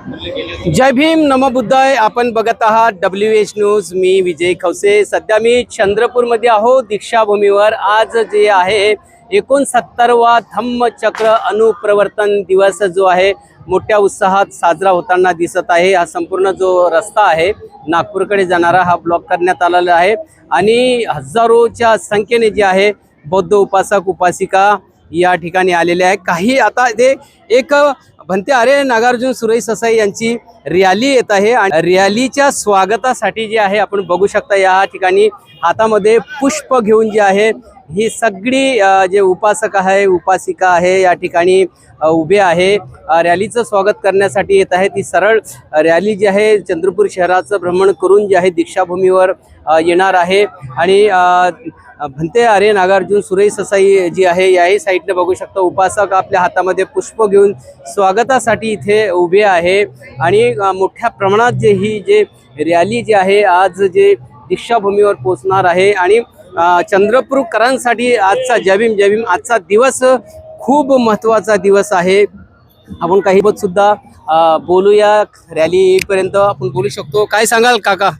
जय भीम नमबुद्धाय आपण बघत आहात डब्ल्यू एच न्यूज मी विजय खवसे. सध्या मी चंद्रपूरमध्ये आहो दीक्षाभूमीवर आज जे आहे एकोणसत्तरवा धम्मचक्र अनुप्रवर्तन दिवस जो आहे मोठ्या उत्साहात साजरा होताना दिसत आहे. हा संपूर्ण जो रस्ता आहे नागपूरकडे जाणारा हा ब्लॉक करण्यात आलेला आहे. आणि हजारोच्या संख्येने जे आहे बौद्ध उपासक उपासिका या ठिकाणी आलेले आहे काही आता ते एक भंते अरे नागार्जुन सुरेश ससाई यांची रॅली येत आहे आणि रॅलीच्या स्वागतासाठी जे आहे आपण बघू शकता या ठिकाणी हातामध्ये पुष्प घेऊन जे आहे ही सगळी जे उपासक आहे उपासिका आहे या ठिकाणी उभे आहे. रॅलीचं स्वागत करण्यासाठी येत आहे. ती सरळ रॅली जी आहे चंद्रपूर शहराचं भ्रमण करून जे आहे दीक्षाभूमीवर येणार आहे. आणि भंते अरे नागार्जुन सुरेश ससाई जी आहे याही साईडने बघू शकता. उपासक आपल्या हातामध्ये पुष्प घेऊन स्वागतासाठी इथे उभे आहे. आणि मोठ्या प्रमाणात जे ही जे रॅली जी आहे आज जे दीक्षाभूमीवर पोचणार आहे. आणि चंद्रपूरकरांसाठी आजचा जयभीम जयभीम आजचा दिवस खूप महत्त्वाचा दिवस आहे. आपण काही बत सुद्धा बोलूया. रॅली येईपर्यंत आपण बोलू शकतो. काय सांगाल काका?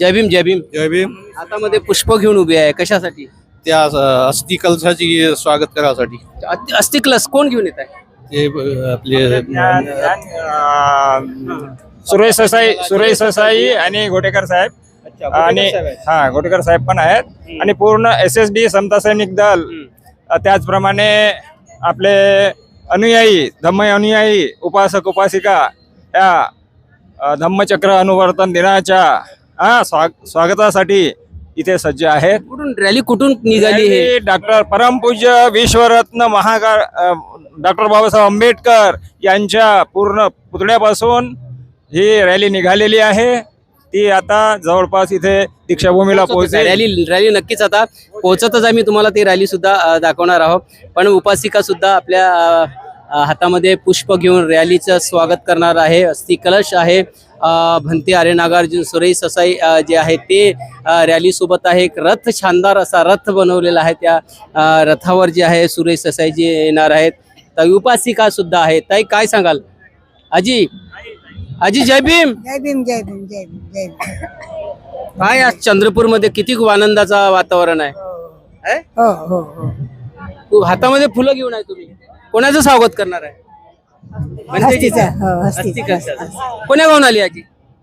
जय भीम जय भीम. जय भीम. हातामध्ये पुष्प घेऊन उभे आहे कशासाठी? त्या अस्थि कलशाची स्वागत करासाठी अ- अस्तिकलस कोण घेऊन येत आहे? ते आपले सुरेश ससाई सुरेश ससाई आणि घोटेकर साहेब. आणि हा घोटेकर साहेब पण आहेत. आणि पूर्ण एस एस डी समता सैनिक दल अ, त्याचप्रमाणे आपले अनुयायी धम्म अनुयायी उपासक उपासिका या अ, धम्मचक्र अनुवर्तन दिनाच्या हा स्वाग स्वागतासाठी इथे सज्ज आहेत. कुठून रॅली कुठून निघाली हे? डॉक्टर परमपूज्य विश्वरत्न महागा डॉक्टर बाबासाहेब आंबेडकर यांच्या पूर्ण पुतळ्यापासून ही रॅली निघालेली आहे. ती आता जवळपास इथे दीक्षाभूमीला पोहोचेल. रॅली रॅली नक्कीच आता पोहोचतच आम्ही तुम्हाला ती रॅली सुद्धा दाखवणार आहोत. पण उपासिका सुद्धा आपल्या हातामध्ये पुष्प घेऊन रॅलीचं स्वागत करणार आहे. अस्थि कलश आहे. भंते आर्य नागार्जुन सुरेश ससाई जे आहे ते अ, रॅली सोबत आहे. एक रथ शानदार असा रथ बनवलेला आहे त्या रथावर जे आहे सुरेश ससाई जे येणार आहेत. तर उपासिका सुद्धा आहे. ताई काय सांगाल? आजी आजी जय भीम. जय भीम जय भीम जय भीम जय भीम. काय आज चंद्रपूरमध्ये किती आनंदाचा वातावरण आहे? हो. हो? हो हातामध्ये फुलं घेऊन आहे तुम्ही. कोणाचं स्वागत करणार आहे? हो. कोण्या गावून आली आजी?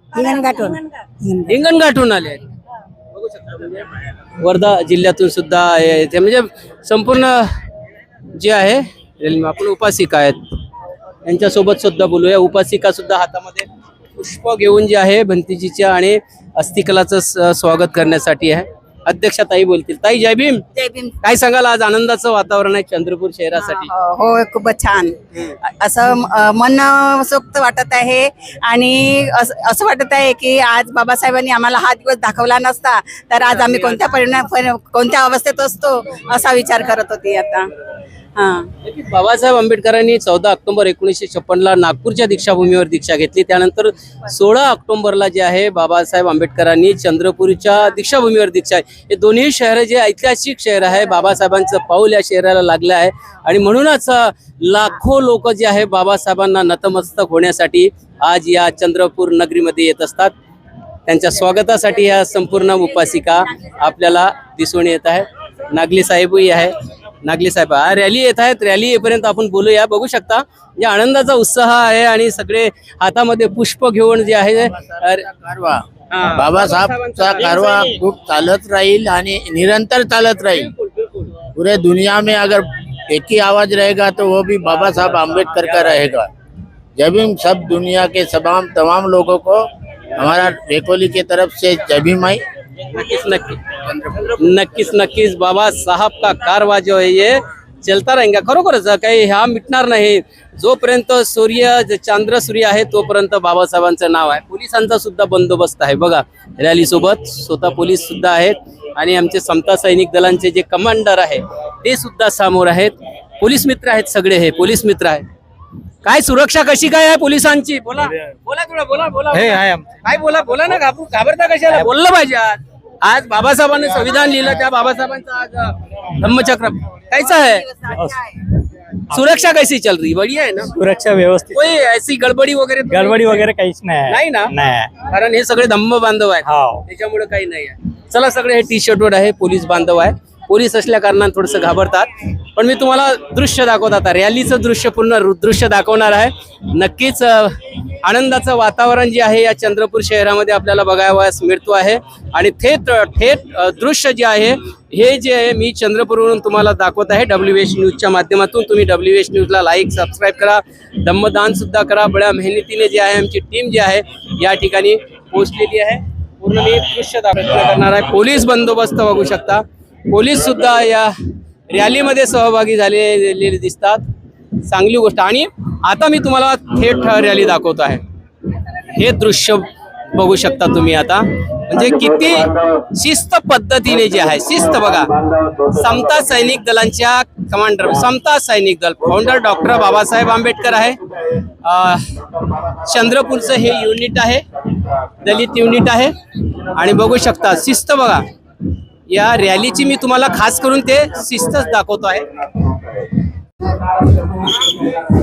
हिंगण गाठून हिंगण हिंगण गाठून आली आहे बघू शकता म्हणजे वर्धा जिल्ह्यातून सुद्धा आहे. ते म्हणजे संपूर्ण जे आहे आपण उपासिका आहेत. यांच्यासोबत सुद्धा बोलूया. उपासिका सुद्धा हातामध्ये पुष्प घेऊन जे आहे भंतीजीच्या आणि अस्थिकलाचं स्वागत करण्यासाठी आहे. अध्यक्षा ताई बोलतील. ताई जय भीम. जय भीम. काय सांगाल आज आनंदाचं वातावरण आहे चंद्रपूर शहरासाठी? हो खूपच छान. असं मन सोक्त वाटत आहे आणि अस- वाटत आहे की आज बाबासाहेबांनी आम्हाला हा दिवस दाखवला नसता तर आज आम्ही कोणत्या परिणाम परि- कोणत्या अवस्थेत असतो असा विचार करत होती आता. हा बाबासाहेब आंबेडकरांनी चौदा ऑक्टोबर एकोणीसशे छप्पनला नागपूरच्या दीक्षाभूमीवर दीक्षा घेतली. त्यानंतर सोळा ऑक्टोबरला जे आहे बाबासाहेब आंबेडकरांनी चंद्रपूरच्या दीक्षाभूमीवर दीक्षा हे दोन्ही शहरं जे ऐतिहासिक शहर आहे बाबासाहेबांचं पाऊल या शहराला लागलं आहे. आणि म्हणूनच लाखो लोक जे आहे बाबासाहेबांना नतमस्तक होण्यासाठी आज या चंद्रपूर नगरीमध्ये येत असतात. त्यांच्या स्वागतासाठी या संपूर्ण उपासिका आपल्याला दिसून येत आहे नागली साहेबही आहे. नागली साहेब हा रॅली येत आहेत रॅली येईपर्यंत आपण बोलूया. बघू शकता म्हणजे आनंदाचा उत्साह आहे आणि सगळे हातामध्ये पुष्प घेऊन जे आहे कारवा. बाबासाहेबचा कारवा खूप चालत राहील आणि निरंतर चालत राहील. पूरे दुनिया में अगर एक ही आवाज रहेगा तो वो भी बाबा साहब आम्बेडकर का रहेगा. भीम सब दुनिया के तमाम तमाम लोगों को हमारा वेकोली की तरफ से जय भीम आई नक्कीच नक्की. नक्कीच नक्कीच. बाबा साहब का कारवा जो आहे ये चलता रहेगा. खरोखरच काही हा मिटणार नाही जोपर्यंत सूर्य चांद्र सूर्य आहे तोपर्यंत बाबासाहेबांचं नाव आहे. पोलिसांचा सुद्धा बंदोबस्त आहे. बघा रॅली सोबत स्वतः पोलीस सुद्धा आहेत आणि आमचे समता सैनिक दलांचे जे कमांडर आहे ते सुद्धा समोर आहेत. पोलीस मित्र आहेत सगळे हे पोलीस मित्र आहेत. काय सुरक्षा कशी काय आहे पोलिसांची? बोला. बोला थोडं बोला बोला काय बोला बोला ना घाबरू घाबरता कशाला? बोललं पाहिजे आज. आज बाबासाहेबांनी संविधान लिहिलं त्या बाबासाहेबांचं आज अं, धम्मचक्र. कायचं आहे. सुरक्षा कैसी चल रही? बढ़िया है ना? सुरक्षा व्यवस्थित. कोई ऐसी गडबडी वगैरे गडबडी वगैरे काहीच नाही. नाही ना? नाही. कारण हे सगळे धम्म बांधव आहेत. हो. त्याच्यामुळे काही नाही आहे. चला सगळे हे टी शर्ट वर आहे पोलीस बांधव आहे पोलीस असल्या कारणानं थोडंसं घाबरतात. पण मी तुम्हाला दृश्य दाखवत आता. रॅलीचं दृश्य पूर्ण रु- दृश्य दाखवणार आहे. नक्कीच आनंदाचं वातावरण जे आहे या चंद्रपूर शहरामध्ये आपल्याला बघावयास मिळतो आहे. आणि थेट थेट दृश्य जे आहे हे जे आहे मी चंद्रपूरवरून तुम्हाला दाखवत आहे. डब्ल्यू एच न्यूजच्या माध्यमातून तुम्ही डब्ल्यू एच न्यूजला लाईक सबस्क्राईब करा. दम्मदानसुद्धा करा. बड्या मेहनतीने जे आहे आमची टीम जी आहे या ठिकाणी पोहोचलेली आहे. पूर्ण मी दृश्य दाखवत करणार आहे. पोलीस बंदोबस्त बघू शकता. पोलीस सुद्धा या रॅलीमध्ये सहभागी झालेले दिसतात. चांगली गोष्ट. आणि आता मी तुम्हाला थेट रॅली दाखवतो आहे. हे दृश्य बघू शकता तुम्ही आता. म्हणजे किती शिस्त पद्धतीने जे आहे शिस्त बघा. समता सैनिक दलांच्या कमांडर समता सैनिक दल फाउंडर डॉक्टर बाबासाहेब आंबेडकर आहे. चंद्रपूरचं हे युनिट आहे. दलित युनिट आहे. आणि बघू शकता शिस्त बघा. या रॅलीची मी तुम्हाला खास करून ते शिस्तच दाखवतो आहे.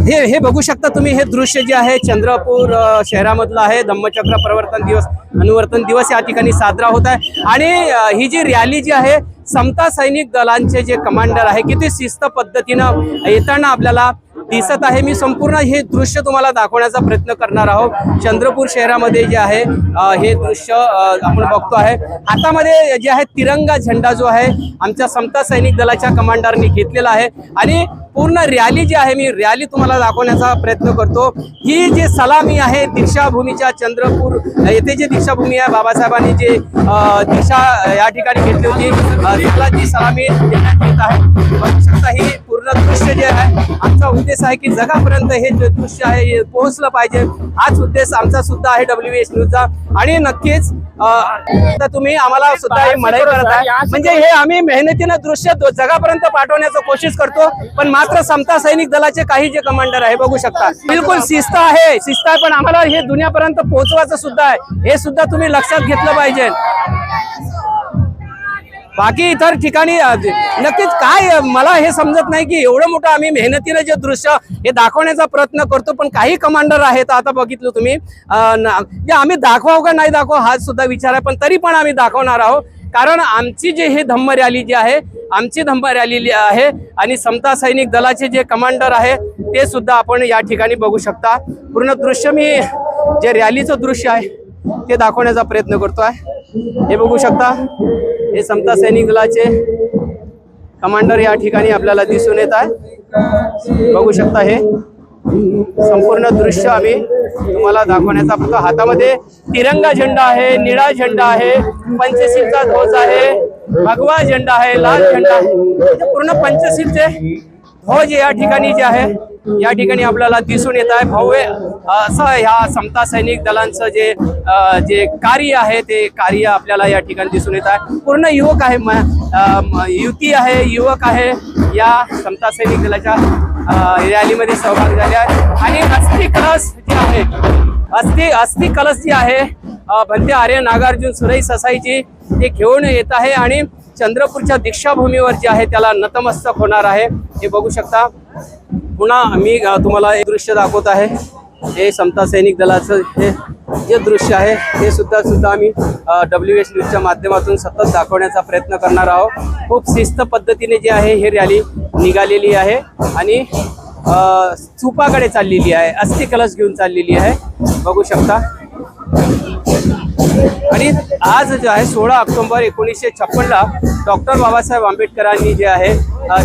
हे हे बघू शकता तुम्ही हे दृश्य जे आहे चंद्रपूर शहरामधलं आहे. धम्मचक्र प्रवर्तन दिवस अनुवर्तन दिवस या ठिकाणी साजरा होत आहे. आणि ही जी रॅली जी आहे समता सैनिक दलांचे जे कमांडर आहे किती शिस्त पद्धतीनं येताना आपल्याला दिसत आहे. मी संपूर्ण हे दृश्य तुम्हाला दाखवण्याचा प्रयत्न करणार आहोत. चंद्रपूर शहरामध्ये जे आहे हे दृश्य आपण बघतो आहे. हातामध्ये जे आहे तिरंगा झेंडा जो आहे आमच्या समता सैनिक दलाच्या कमांडरनी घेतलेला आहे. आणि पूर्ण रॅली जी आहे मी रॅली तुम्हाला दाखवण्याचा प्रयत्न करतो. ही जी सलामी आहे दीक्षाभूमीच्या चंद्रपूर येथे जी दीक्षाभूमी आहे बाबासाहेबांनी जे दीक्षा या ठिकाणी घेतली होती. त्याला जी सलामी देण्यात येत आहे शकता ही पूर्ण दृश्य जे आहे आमचा उद्देश आहे की जगापर्यंत हे जे दृश्य आहे हे पोहोचलं पाहिजे. हाच उद्देश आमचा सुद्धा आहे डब्ल्यू एच न्यूजचा आणि नक्कीच तुम्ही आम्हाला सुद्धा हे मदत करत आहे. म्हणजे हे आम्ही मेहनतीनं दृश्य जगापर्यंत पाठवण्याचा कोशिश करतो पण मात्र समता सैनिक दलाचे काही जे कमांडर आहे बघू शकता. बिलकुल शिस्त आहे. शिस्त आहे पण आम्हाला हे दुनियापर्यंत पोहोचवायचं सुद्धा आहे. हे सुद्धा तुम्ही लक्षात घेतलं पाहिजे. बाकी इतर ठिकाणी नक्कीच काय मला हे समजत नाही की एवढं मोठं आम्ही मेहनतीनं जे दृश्य हे दाखवण्याचा प्रयत्न करतो पण काही कमांडर आहेत आता बघितलं तुम्ही आम्ही दाखवाव का नाही दाखवा हा सुद्धा विचार आहे पण तरी पण आम्ही दाखवणार आहोत. कारण आमची जे हे धम्म रॅली जी आहे आमची धम्म रॅली आहे आणि समता सैनिक दलाचे जे कमांडर आहे ते सुद्धा आपण या ठिकाणी बघू शकता. पूर्ण दृश्य मी जे रॅलीचं दृश्य आहे ते दाखवण्याचा प्रयत्न करतो आहे हे बघू शकता हे समता सैनिक दलाचे कमांडर या ठिकाणी आपल्याला दिसून येत आहे. बघू शकता हे. संपूर्ण दृश्य आम्ही तुम्हाला दाखवण्याचा फक्त हातामध्ये तिरंगा झेंडा आहे निळा झेंडा आहे पंचशीलचा ध्वज आहे भगवा झेंडा आहे लाल झेंडा आहे. पूर्ण पंचशीलचे ध्वज या ठिकाणी जे आहे या ठिकाणी आपल्याला दिसून येत आहे. भव्य असं ह्या समता सैनिक दलांचं जे जे कार्य आहे ते कार्य आपल्याला या ठिकाणी दिसून येत आहे. पूर्ण युवक आहे युती अ, युवती आहे युवक आहे या समता सैनिक दलाच्या रॅलीमध्ये सहभाग झाले आहे. आणि अस्थि कलश जे आहे अस्थि अस्थि कलश जी आहे भंते आर्य नागार्जुन सुरई ससाईची ते घेऊन येत आहे. आणि चंद्रपूरच्या दीक्षाभूमीवर जे आहे त्याला नतमस्तक होणार आहे. हे बघू शकता. पुन्हा मी तुम्हाला एक दृश्य दाखवत आहे. हे समता सैनिक दलाचं हे जे दृश्य आहे ते सुद्धा सुद्धा आम्ही डब्ल्यू एच न्यूजच्या माध्यमातून सतत दाखवण्याचा प्रयत्न करणार आहोत. खूप शिस्त पद्धतीने जे आहे ही रॅली निघालेली आहे आणि चुपाकडे चाललेली आहे. अस्थि कलश घेऊन चाललेली आहे. बघू शकता. आज जे आहे सोळा ऑक्टोबर एकोणीसशे छप्पनला डॉक्टर बाबासाहेब आंबेडकरांनी जे आहे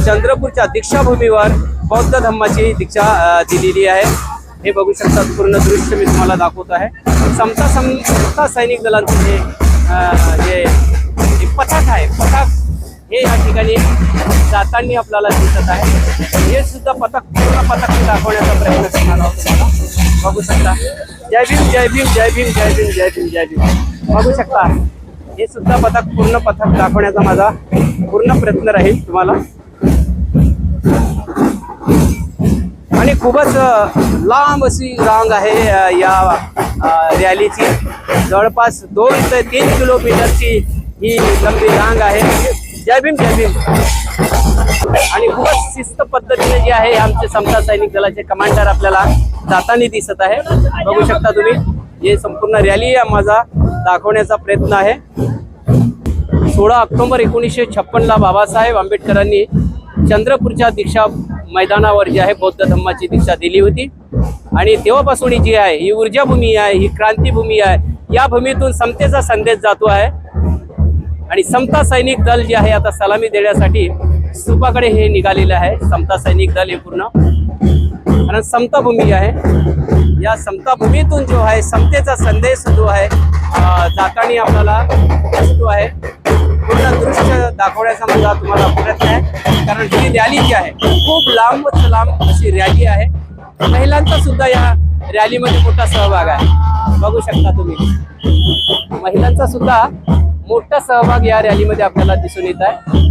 चंद्रपूरच्या दीक्षाभूमीवर बौद्ध धम्माची दीक्षा दिलेली आहे. हे बघू शकता पूर्ण दृश्य मी तुम्हाला दाखवत आहे. समता सम समता सैनिक दलांचं जे जे पथक आहे पथक हे या ठिकाणी जाताना आपल्याला दिसत आहे. हे सुद्धा पथक पूर्ण पथक दाखवण्याचा प्रयत्न करणार आहोत तुम्हाला. बघू शकता. जय भीम जय भीम जय भीम जय भीम जय भीम जय भीम. बघू शकता. हे सुद्धा पथक पूर्ण पथक दाखवण्याचा माझा पूर्ण प्रयत्न राहील तुम्हाला. आणि खूपच लांब अशी रांग आहे या रॅलीची. जवळपास दोन ते तीन किलोमीटरची ही लंबी रांग आहे. जय भीम जय भीम. आणि खूपच शिस्त पद्धतीने जे आहे आमचे समता सैनिक दलाचे कमांडर आपल्याला जाताना दिसत आहे. बघू शकता तुम्ही हे संपूर्ण रॅली माझा दाखवण्याचा प्रयत्न आहे. सोळा ऑक्टोबर एकोणीसशे छप्पनला बाबासाहेब आंबेडकरांनी चंद्रपूरच्या दीक्षा मैदानावर जी आहे बौद्ध धम्माची दीक्षा दिली होती. आणि तेव्हापासून ही जी आहे ही ऊर्जाभूमी आहे ही क्रांतीभूमी आहे या भूमीतून समतेचा संदेश जातो आहे. आणि समता सैनिक दल जे आहे आता सलामी देण्यासाठी स्तूपाकडे हे निघालेलं आहे. समता सैनिक दल हे पूर्ण. कारण समताभूमी आहे. या समताभूमीतून जो आहे समतेचा संदेश जो आहे जाताना आपल्याला दिसतो आहे. पूर्ण दृश्य दाखवण्याचा माझा तुम्हाला प्रयत्न आहे. कारण ही रॅली जी आहे खूप लांबच लांब अशी रॅली आहे. महिलांचा सुद्धा या रॅलीमध्ये मोठा सहभाग आहे. बघू शकता तुम्ही. महिलांचा सुद्धा मोठा सहभाग या रॅलीमध्ये आपल्याला दिसून येत आहे.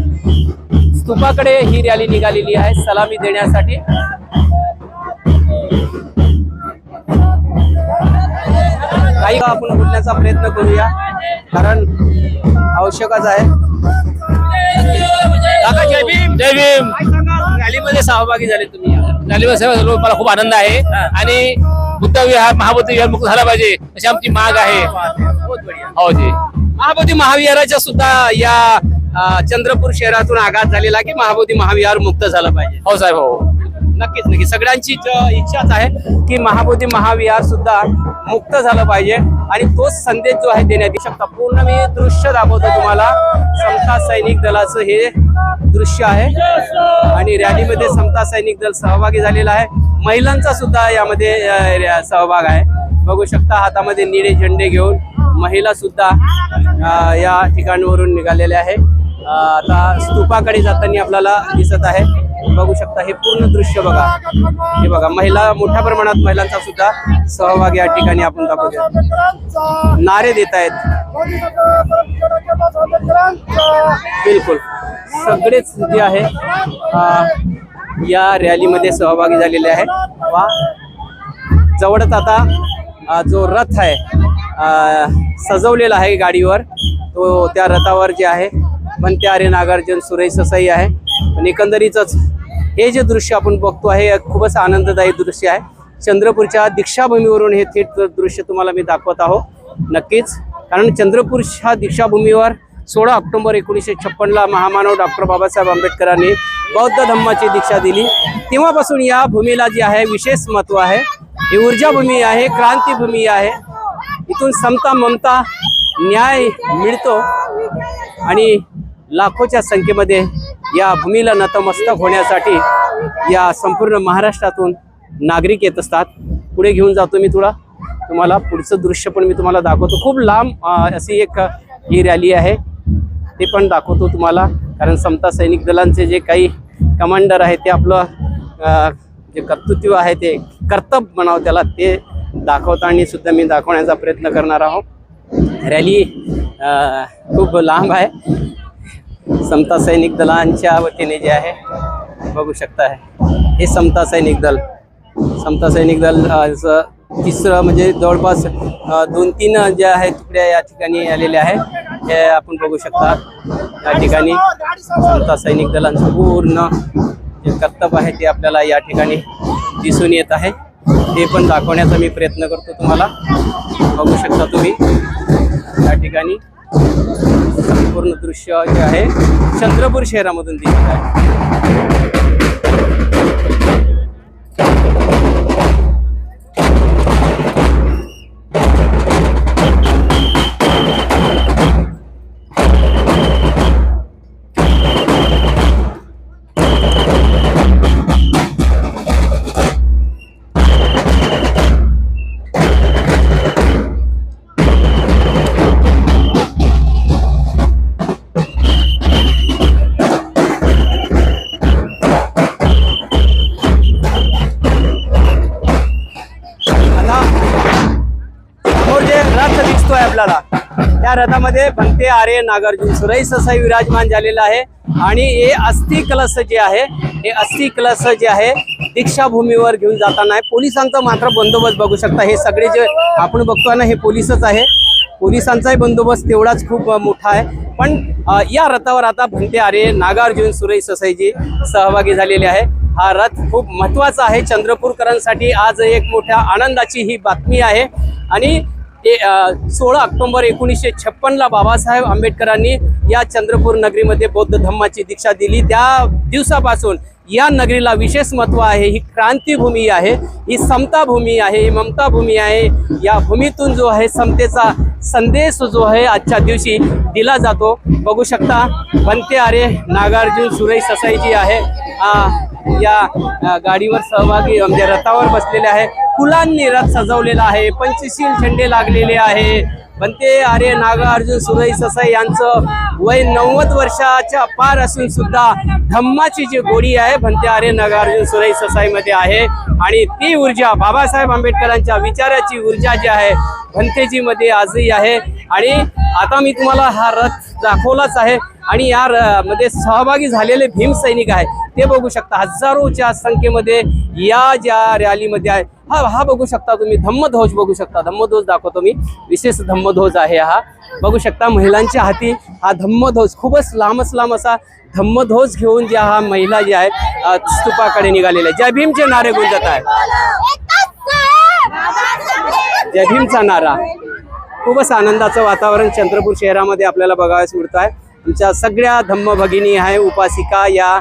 स्तूपाकडे ही रॅली निघालेली आहे सलामी देण्यासाठी. काही आपण बोलण्याचा प्रयत्न करूया कारण आवश्यकच आहे. काका जय भीम. जय भीम. काय सांगाल? रॅलीमध्ये सहभागी झाले तुम्ही. या. रॅलीवर सेवा झालो मला खूप आनंद आहे. आणि बुद्ध विहार महाबुद्ध विहार मुक्त झाला पाहिजे अशी आमची माग आहे. हो जी. महाबोधी महाविहाराच्या सुद्धा या चंद्रपूर शहरातून आघात झालेला की महाबोधी महाविहार मुक्त झालं पाहिजे? हो साहेब हो. नक्कीच नक्कीच. सगळ्यांची इच्छाच आहे की महाबोधी महाविहार सुद्धा मुक्त झालं पाहिजे आणि तोच संदेश जो आहे देण्यात येऊ शकता. पूर्ण मी दृश्य दाखवतो तुम्हाला. समता सैनिक दलाचं हे दृश्य आहे. आणि रॅलीमध्ये समता सैनिक दल सहभागी झालेला आहे. महिलांचा सुद्धा यामध्ये सहभाग आहे. बघू शकता हातामध्ये निळे झेंडे घेऊन महिला सुद्धा या ठिकाणावरून निघालेल्या आहे. आता स्तूपाकडे जाताना आपल्याला दिसत आहे. बघू शकता हे पूर्ण दृश्य बघा. हे बघा महिला मोठ्या प्रमाणात महिलांचा सुद्धा सहभाग या ठिकाणी आपण दाखवतो नारे देत आहेत. बिलकुल. सगळेच जे आहे या रॅलीमध्ये सहभागी झालेले आहे वा. जवळच आता जो रथ आहे अ, सजवलेला आहे गाडीवर तो त्या रथावर जे आहे आर्य नागार्जुन सुरेश ससाई आहे. पण एकंदरीतच हे जे दृश्य आपण बघतो आहे हे खूपच आनंददायी दृश्य आहे. चंद्रपूरच्या दीक्षाभूमीवरून हे थेट दृश्य तुम्हाला मी दाखवत आहो. नक्कीच कारण चंद्रपूर ह्या दीक्षाभूमीवर सोळा ऑक्टोबर एकोणीसशे छप्पनला महामानव डॉक्टर बाबासाहेब आंबेडकरांनी बौद्ध धम्माची दीक्षा दिली. तेव्हापासून या भूमीला जी आहे विशेष महत्त्व आहे. ही ऊर्जा भूमी आहे क्रांतीभूमी आहे. इथून समता ममता न्याय मिळतो. आणि लाखोच्या संख्येमध्ये या भूमीला नतमस्तक होण्यासाठी या संपूर्ण महाराष्ट्रातून नागरिक येत असतात. पुढे घेऊन जातो मी तुला. तुम्हाला पुढचं दृश्य पण मी तुम्हाला दाखवतो. खूप लांब अशी एक ही रॅली आहे. ते पण दाखवतो तुम्हाला. कारण समता सैनिक दलांचे जे काही कमांडर आहे ते आपलं जे कर्तृत्व आहे ते कर्तव्य म्हणावं त्याला ते दाखवताना सुद्धा मी दाखवण्याचा प्रयत्न करणार आहोत रॅली खूप लांब आहे. समता सैनिक दलांच्या वतीने जे आहे बघू शकता आहे हे समता सैनिक दल. समता सैनिक दल तिसरं म्हणजे जवळपास दोन तीन जे आहे तुकड्या या ठिकाणी आलेल्या आहे हे आपण बघू शकता. या ठिकाणी समता सैनिक दलांचं पूर्ण जे कर्तव्य आहे ते आपल्याला या ठिकाणी दिसून येत आहे. ते पण दाखवण्याचा मी प्रयत्न करतो तुम्हाला. बघू शकता तुम्ही. या ठिकाणी संपूर्ण दृश्य जे आहे. चंद्रपूर शहरामधून दिसत आहे. ते आर्य नागार्जुन सुरई ससाई विराजमान झालेला आहे. आणि हे अस्थि कलश जे आहे हे अस्थि कलश जे आहे दीक्षाभूमीवर घेऊन जाताना आहे. पोलिसांचा मात्र बंदोबस्त बघू शकता. हे सगळे जे आपण बघतोय ना हे पोलिसच आहे. पोलिसांचाही बंदोबस्त तेवढाच खूप मोठा आहे. पण या रथावर आता भंते आर्य नागार्जुन सुरई ससाईजी सहभागी झालेले आहे. हा रथ खूप महत्त्वाचा आहे. चंद्रपूरकरांसाठी आज एक मोठ्या आनंदाची ही बातमी आहे. आणि ते सोळा ऑक्टोंबर एकोणीसशे छप्पनला बाबासाहेब आंबेडकरांनी या चंद्रपूर नगरीमध्ये बौद्ध धम्माची दीक्षा दिली. त्या दिवसापासून या नगरीला विशेष महत्त्व आहे. ही क्रांतीभूमी आहे. ही समताभूमी आहे. ही ममता भूमी आहे. या भूमीतून जो आहे समतेचा संदेश जो आहे आजच्या दिवशी दिला जातो. बघू शकता बनते आरे नागार्जुन सुरेश ससाईजी आहे. या गाडीवर सहभागी म्हणजे रथावर बसलेले आहे. फुलांनी रथ सजवलेला आहे. पंचशील झेंडे लागलेले आहे. बनते आर्य नागार्जुन सुरई ससाई यांचं वय नव्वद वर्षाच्या पार असून सुद्धा धम्माची जी गोडी आहे भंते आर्य नागार्जुन सुरई ससाईमध्ये आहे. आणि ती ऊर्जा बाबासाहेब आंबेडकरांच्या विचाराची ऊर्जा जी आहे भंतेजीमध्ये आजही आहे. आणि आता मी तुम्हाला हा रथ दाखवलाच आहे. आणि या र- मध्ये सहभागी झालेले भीम सैनिक आहे ते बघू शकता हजारोच्या संख्येमध्ये या ज्या रॅलीमध्ये आहे. हा हा बघू शकता तुम्ही धम्मध्वज बघू शकता. धम्मध्वज दाखवतो मी. विशेष धम्मध्वज आहे हा. बघू शकता महिलांच्या हाती हा धम्मध्वज. खूपच लांबच लांब असा धम्मध्वज घेऊन ज्या हा महिला ज्या आहेत स्तूपाकडे निघालेल्या जय भीमचे नारे गुंजत आहे जय भीमचा नारा. खूपच आनंदाचं वातावरण चंद्रपूर शहरामध्ये आपल्याला बघावयास मिळत आहे आमच्या सगळ्या धम्म भगिनी आहे उपासिका या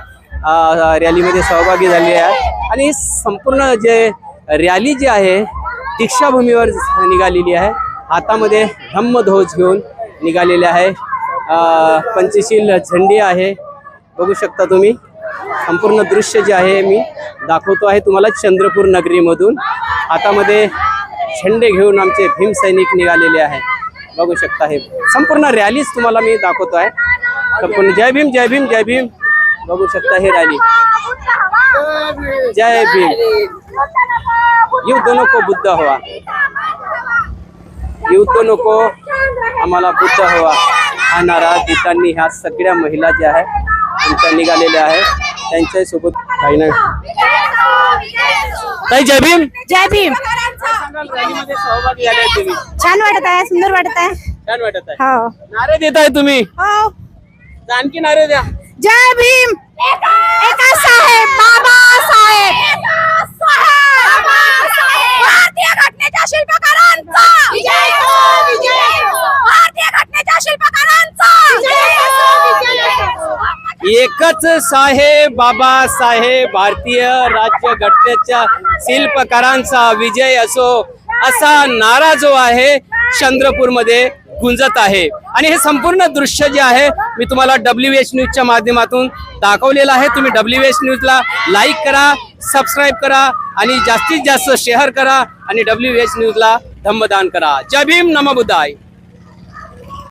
रॅलीमध्ये सहभागी झाली आहे आणि संपूर्ण जे रॅली जी आहे दीक्षाभूमीवर निघालेली आहे. हातामध्ये धम्मध्वज घेऊन निघालेले आहे. पंचशील झेंडे आहे. बघू शकता तुम्ही. संपूर्ण दृश्य जे आहे मी दाखवतो आहे तुम्हाला चंद्रपूर नगरीमधून. हातामध्ये झेंडे घेऊन आमचे भीमसैनिक निघालेले आहे बघू शकता हे. संपूर्ण रॅलीच तुम्हाला मी दाखवतो आहे. संपूर्ण जय भीम जय भीम जय भीम. बघू शकता हे रॅली जय भीम. युद्ध नको, बुद्ध हवा. युद्ध नको, आम्हाला बुद्ध हवा. हा नारा देताना ह्या महिला ज्या आहेत आमच्या निघालेल्या आहेत. त्यांच्या सोबत काही जय भीम. जय भीम. रॅलीमध्ये सहभागी झाले आहेत तुम्ही. छान वाटत आहे सुंदर वाटत आहे. छान वाटत आहे. हो. नारे देत आहे तुम्ही. हो. आणखी नारे द्या. जय भीम. एका साहेब बाबा साहेब. भारतीय घटनेच्या शिल्पकारांचा भारतीय घटनेच्या शिल्पकारांचा एकच साहेब बाबासाहेब भारतीय राज्य घटनेच्या शिल्पकारांचा विजय असो असा नारा जो आहे चंद्रपूरमध्ये गुंजत आहे. आणि हे संपूर्ण दृश्य जे आहे मी तुम्हाला डब्ल्यू एच न्यूजच्या माध्यमातून दाखवलेलं आहे. तुम्ही डब्ल्यू एच न्यूजला लाईक करा सबस्क्राईब करा आणि जास्तीत जास्त शेअर करा आणि डब्ल्यू एच न्यूजला धम्मदान करा. जय भीम नम बुद्धाय.